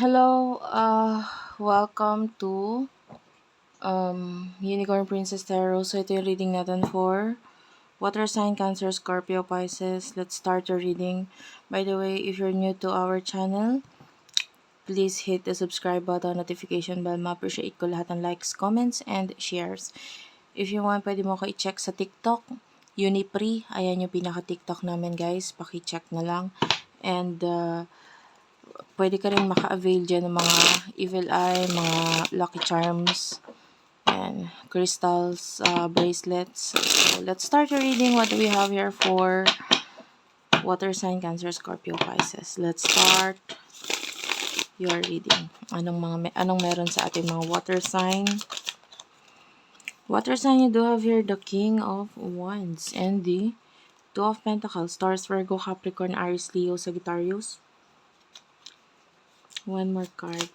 Hello, uh, welcome to um, Unicorn Princess Tarot. So ito yung reading natin for Water Sign, Cancer, Scorpio, Pisces. Let's start your reading. By the way, if you're new to our channel, please hit the subscribe button, notification bell. Ma-appreciate ko lahat ng likes, comments, and shares. If you want, pwede mo ko i-check sa TikTok. Unipre, ayan yung pinaka-TikTok namin guys. Paki-check na lang. And uh, pwede ka rin maka-avail dyan ng mga evil eye, mga lucky charms, and crystals, uh, bracelets. So, let's start your reading. What do we have here for water sign, Cancer, Scorpio, Pisces? Let's start your reading. Anong mga anong meron sa ating mga water sign? Water sign, you do have here the King of Wands and the Two of Pentacles, Taurus, Virgo, Capricorn, Aries, Leo, Sagittarius. One more card.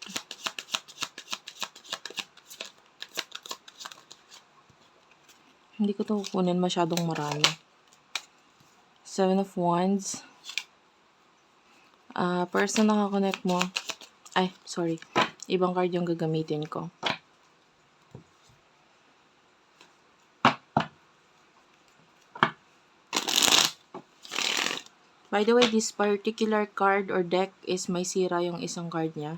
Hindi ko to kukunin masyadong marami. Seven of Wands. Ah, uh, person na connect mo. Ay, sorry. Ibang card yung gagamitin ko. By the way, this particular card or deck is may sira yung isang card niya.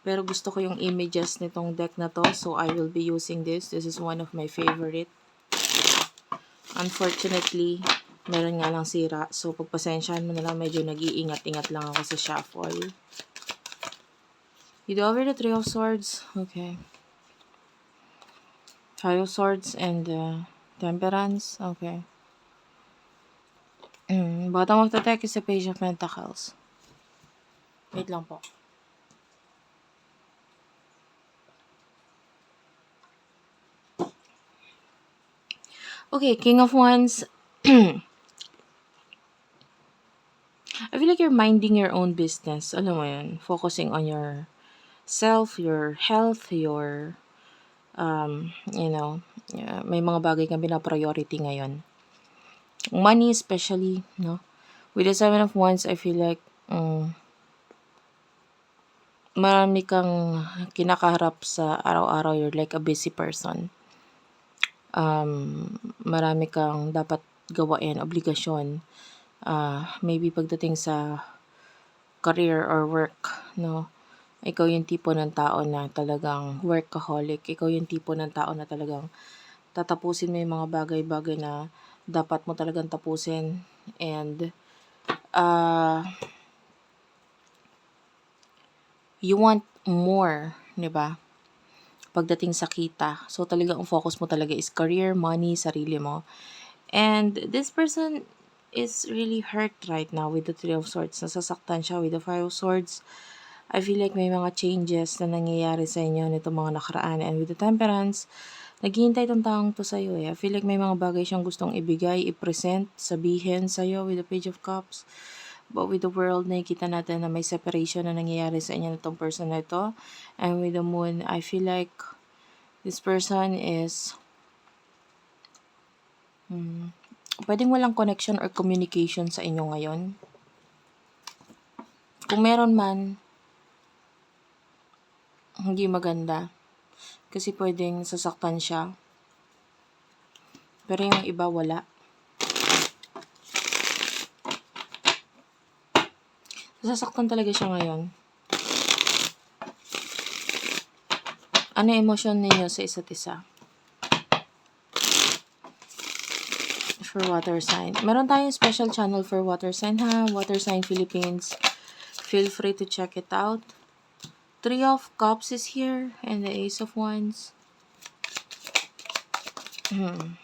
Pero gusto ko yung images nitong deck na to, so I will be using this. This is one of my favorite. Unfortunately, meron nga lang sira. So, pagpasensyahan mo na lang, medyo nag-iingat-ingat lang ako sa shuffle. You over the Three of Swords. Okay. Five of Swords and uh, Temperance. Okay. Mm, bottom of the deck is a Page of Pentacles. Wait lang po. Okay, King of Wands. I feel like you're minding your own business. Alam mo yun, focusing on your self, your health, your, um, you know, may mga bagay kang pinapriority ngayon money especially, no? With the Seven of Wands, I feel like um, marami kang kinakaharap sa araw-araw. You're like a busy person. Um, marami kang dapat gawain, obligasyon. Uh, maybe pagdating sa career or work, no? Ikaw yung tipo ng tao na talagang workaholic. Ikaw yung tipo ng tao na talagang tatapusin mo yung mga bagay-bagay na dapat mo talagang tapusin and uh, you want more, 'di ba? Pagdating sa kita. So talaga ang focus mo talaga is career, money, sarili mo. And this person is really hurt right now with the Three of Swords. Nasasaktan siya with the Five of Swords. I feel like may mga changes na nangyayari sa inyo nito mga nakaraan. And with the Temperance, Naghihintay tong taong to sa'yo eh. I feel like may mga bagay siyang gustong ibigay, i-present, sabihin sa'yo with the Page of Cups. But with the world, nakikita natin na may separation na nangyayari sa inyo nitong person na ito. And with the moon, I feel like this person is hmm, pwedeng walang connection or communication sa inyo ngayon. Kung meron man, hindi maganda. Kasi pwedeng sasaktan siya. Pero yung iba wala. Sasaktan talaga siya ngayon. Ano emosyon ninyo sa isa't isa? For water sign. Meron tayong special channel for water sign ha. Water sign Philippines. Feel free to check it out. Three of Cups is here and the Ace of Wands. Hmm.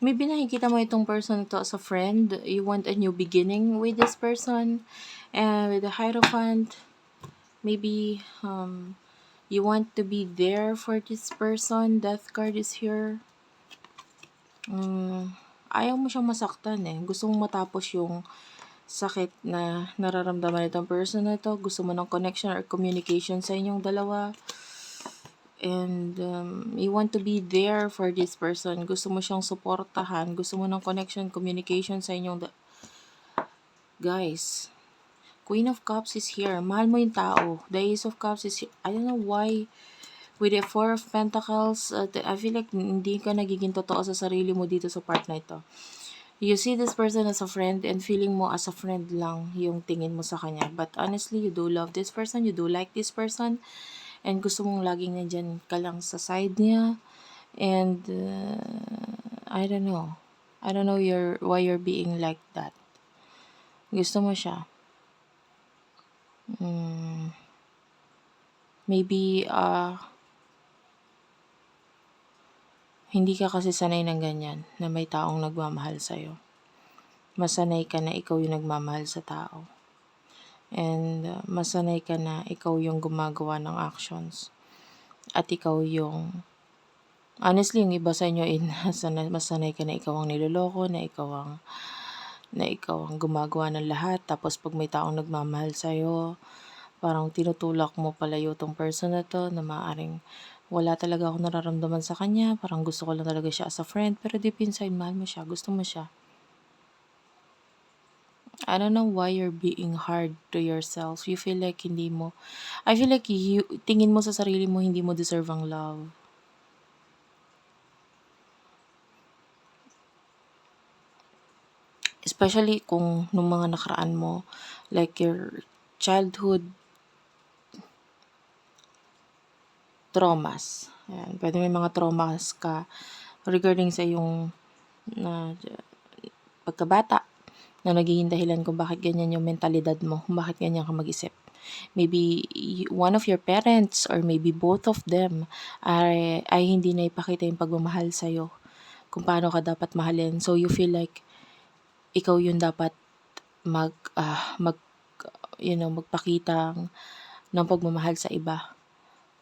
Maybe nakikita mo itong person ito as a friend. You want a new beginning with this person. And with the Hierophant, maybe um, you want to be there for this person. Death card is here. Um, ayaw mo siyang masaktan eh. Gusto mong matapos yung sakit na nararamdaman nitong person na to. Gusto mo ng connection or communication sa inyong dalawa. And um, you want to be there for this person. Gusto mo siyang suportahan. Gusto mo ng connection, communication sa inyong da- Guys, Queen of Cups is here. Mahal mo yung tao. The Ace of Cups is here. I don't know why with the Four of Pentacles, uh, I feel like hindi ka nagiging totoo sa sarili mo dito sa part na ito. You see this person as a friend and feeling mo as a friend lang yung tingin mo sa kanya. But honestly, you do love this person, you do like this person, and gusto mong laging nandyan ka lang sa side niya. And uh, I don't know. I don't know your, why you're being like that. Gusto mo siya. Mm, maybe, uh, hindi ka kasi sanay ng ganyan, na may taong nagmamahal sa'yo. Masanay ka na ikaw yung nagmamahal sa tao. And uh, masanay ka na ikaw yung gumagawa ng actions. At ikaw yung, honestly, yung iba sa inyo, in, sana- masanay ka na ikaw ang niloloko, na ikaw ang, na ikaw ang gumagawa ng lahat. Tapos pag may taong nagmamahal sa'yo, parang tinutulak mo palayo tong person na to na maaring wala talaga ako nararamdaman sa kanya. Parang gusto ko lang talaga siya as a friend. Pero deep inside, mahal mo siya. Gusto mo siya. I don't know why you're being hard to yourself. You feel like hindi mo, I feel like you, tingin mo sa sarili mo hindi mo deserve ang love. Especially kung nung mga nakaraan mo, like your childhood traumas. Ayan, pwede may mga traumas ka regarding sa yung na pagkabata na nagiging dahilan kung bakit ganyan yung mentalidad mo, kung bakit ganyan ka mag-isip. Maybe one of your parents or maybe both of them ay, ay hindi na ipakita yung pagmamahal sa'yo kung paano ka dapat mahalin. So you feel like ikaw yung dapat mag, ah, mag, you know, magpakita ng pagmamahal sa iba.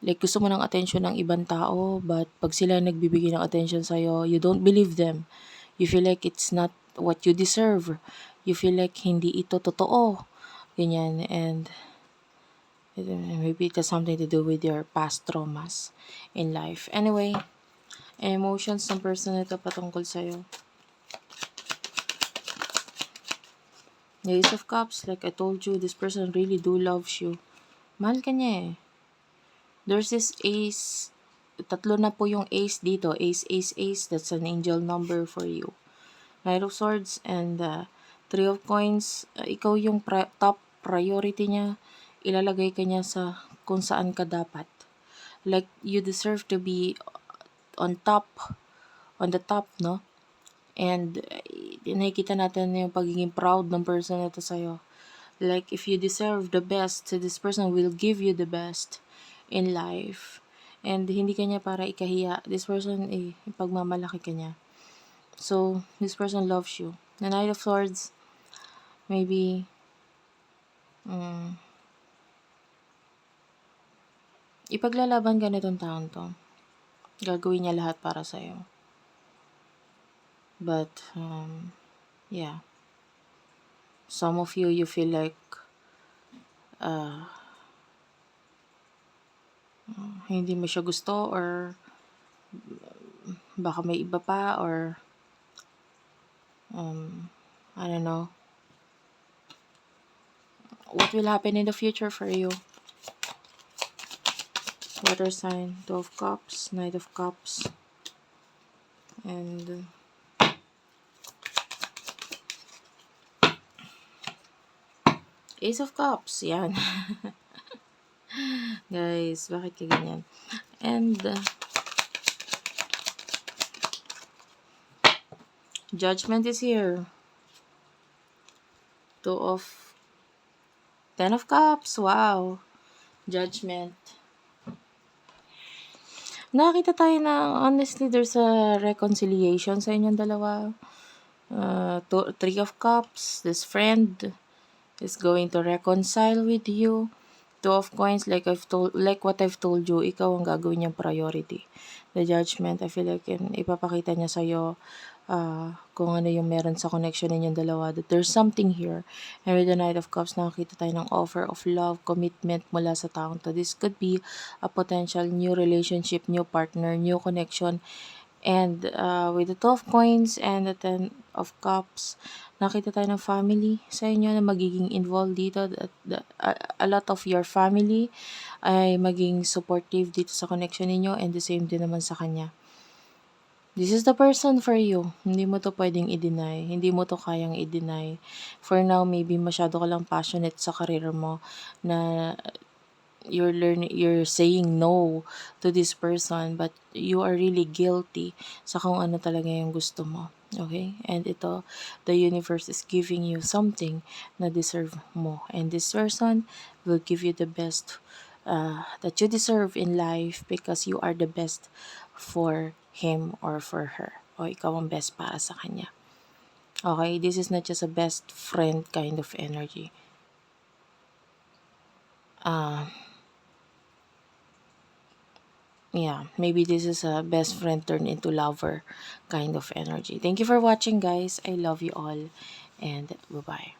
Like, gusto mo ng attention ng ibang tao, but pag sila nagbibigay ng attention sa'yo, you don't believe them. You feel like it's not what you deserve. You feel like hindi ito totoo. Ganyan. And maybe it has something to do with your past traumas in life. Anyway, emotions ng person na ito patungkol sa'yo. The Ace of Cups, like I told you, this person really do loves you. Mahal ka niya eh. There's this ace, tatlo na po yung ace dito. Ace, ace, ace. That's an angel number for you. Knight of Swords and uh, Three of Coins. Uh, ikaw yung pri- top priority niya. Ilalagay ka niya sa kung saan ka dapat. Like, you deserve to be on top. On the top, no? And uh, nakikita natin yung pagiging proud ng person na to sa'yo. Like, if you deserve the best, this person will give you the best in life. And hindi kanya para ikahiya. This person, eh, pagmamalaki ka niya. So, this person loves you. The Knight of Swords, maybe, um, ipaglalaban ka nitong taon to. Gagawin niya lahat para sa'yo. But, um, yeah. Some of you, you feel like, uh, hindi mo siya gusto or baka may iba pa or um, I don't know. What will happen in the future for you? Water sign, Two of Cups, Knight of Cups, and Ace of Cups. Yan. Guys, bakit ka ganyan? And, uh, Judgment is here. Two of, Ten of Cups. Wow. Judgment. Nakakita tayo na, honestly, there's a reconciliation sa inyong dalawa. Uh, two, three of Cups. This friend is going to reconcile with you. Two of coins, like I've told, like what I've told you, ikaw ang gagawin niyang priority. The judgment, I feel like yun, ipapakita niya sa'yo uh, kung ano yung meron sa connection ninyong dalawa. That there's something here. And with the Knight of Cups, nakakita tayo ng offer of love, commitment mula sa taong to. This could be a potential new relationship, new partner, new connection. And uh, with the Two of Coins and the Ten of Cups, nakita tayo ng family sa inyo na magiging involved dito. That, that, a, a lot of your family ay maging supportive dito sa connection ninyo and the same din naman sa kanya. This is the person for you. Hindi mo to pwedeng i-deny. Hindi mo to kayang i-deny. For now, maybe masyado ka lang passionate sa career mo na you're learning you're saying no to this person but you are really guilty sa kung ano talaga yung gusto mo okay? And ito the universe is giving you something na deserve mo. And this person will give you the best uh, that you deserve in life because you are the best for him or for her. O ikaw ang best para sa kanya. Okay? This is not just a best friend kind of energy. Uh, yeah, maybe this is a best friend turned into lover kind of energy. Thank you for watching, guys. I love you all, and bye bye.